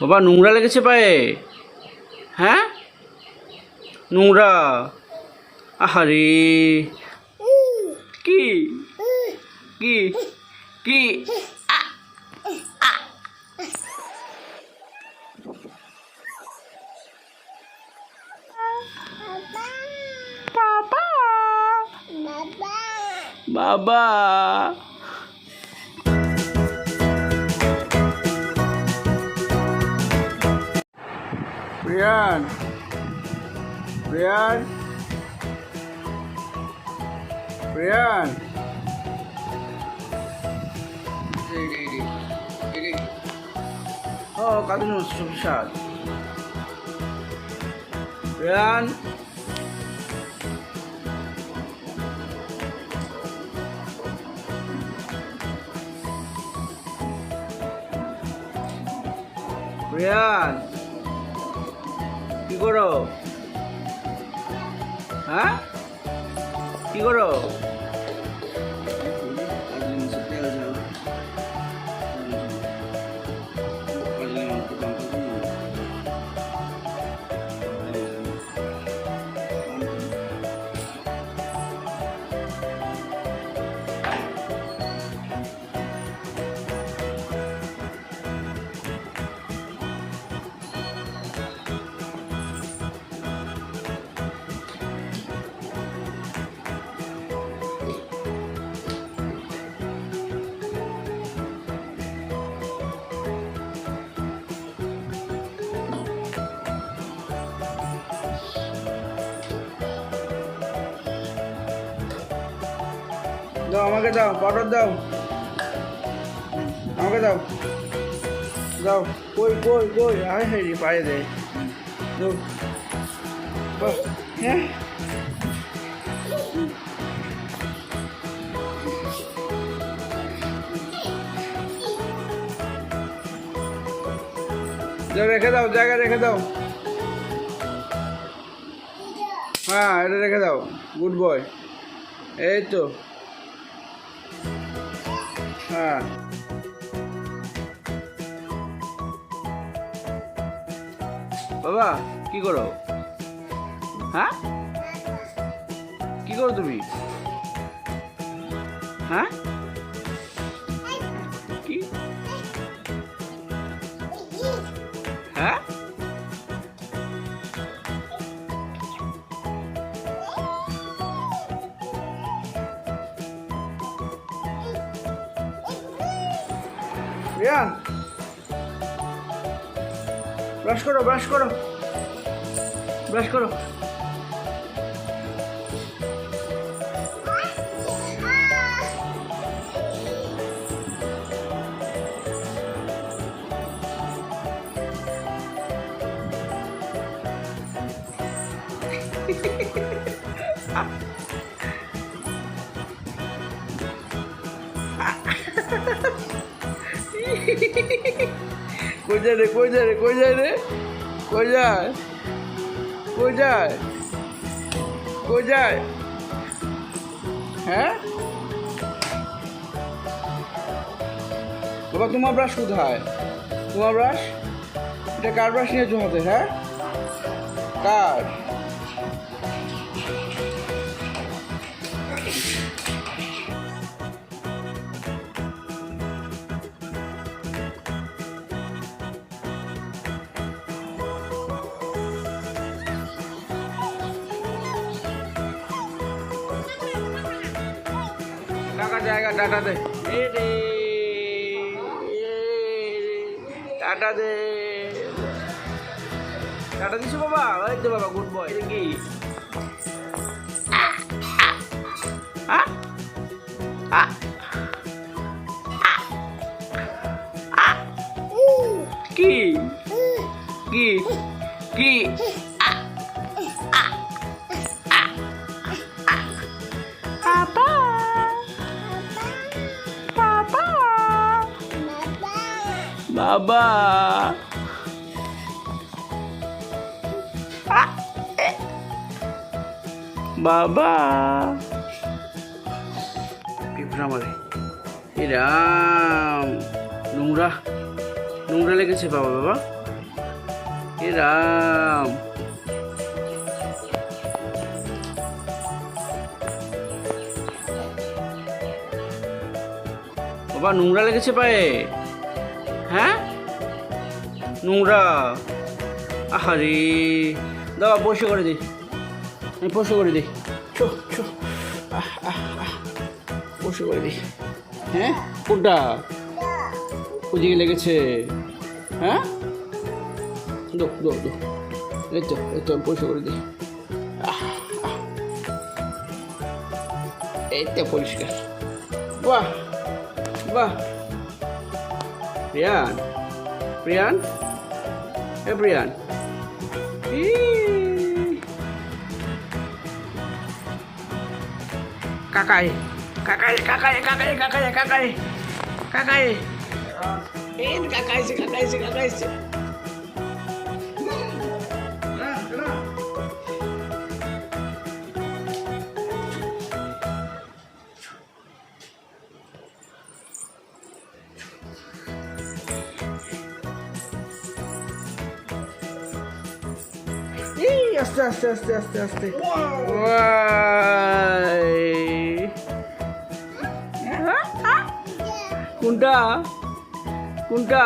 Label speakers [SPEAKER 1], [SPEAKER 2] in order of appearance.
[SPEAKER 1] বাবা নোংরা লেগেছে পায়ে। হ্যাঁ? নোংরা। আহারে। কি? কি? কি? বাবা। Ayan. Ayan. Ayan. Ini, ini, ini. Oh, kali ini susah. Ayan. Ayan. Ayan. কি করো? হ্যাঁ? কি করো? দাও, আমাকে দাও পাউডার দাও। আমাকে দাও। দাও। কই কই কই? আয় হাই পায়ে দে। রেখে দাও, জায়গা রেখে দাও। হ্যাঁ এটা রেখে দাও। গুড বয় এই তো। হ্যাঁ। বাবা কি করো? হ্যাঁ? কি করো তুমি? হ্যাঁ? রিয়ান ব্রাশ করো ব্রাশ করো। ব্রাশ করো। কই যায় রে কই যায় রে কই যায় রে কই যায় কই যায় কই যায় হ্যাঁ? বাবা, তোমার ব্রাশ কোথায়? তোমার ব্রাশ এটা কার ব্রাশ নিয়েছো হাতে হ্যাঁ? কার? টাকা জায়গা টাটা দে এ রে এ রে, টাটা দে টাটা দিছো বাবা ওই তো বাবা গুড বয় কি আ? আ? আ? কি কি কি বাবা। বাবা। পিঁপড়া মারে এরাম নোংরা নোংরা লেগেছে বাবা বাবা। এ রাম। বাবা, নোংরা লেগেছে পায়ে। হ্যাঁ? নোংরা। আহারে দাও বসে করে দিই আমি করে দিই চো চো বসে করে দিই হ্যাঁ? কোনটা? ওদিকে লেগেছে। হ্যাঁ? দো দো দো। এই তো এই তো করে দিই। এই তো, পরিষ্কার। বাহ বাহ। Brian. Brian? Eh hey, Brian. Kakai. Kakai, kakai, kakai, kakai, kakai. Kakai. Ini kakai sih, kakai sih, kakai sih. আস্তে আস্তে আস্তে আস্তে আস্তে। কোনটা কোনটা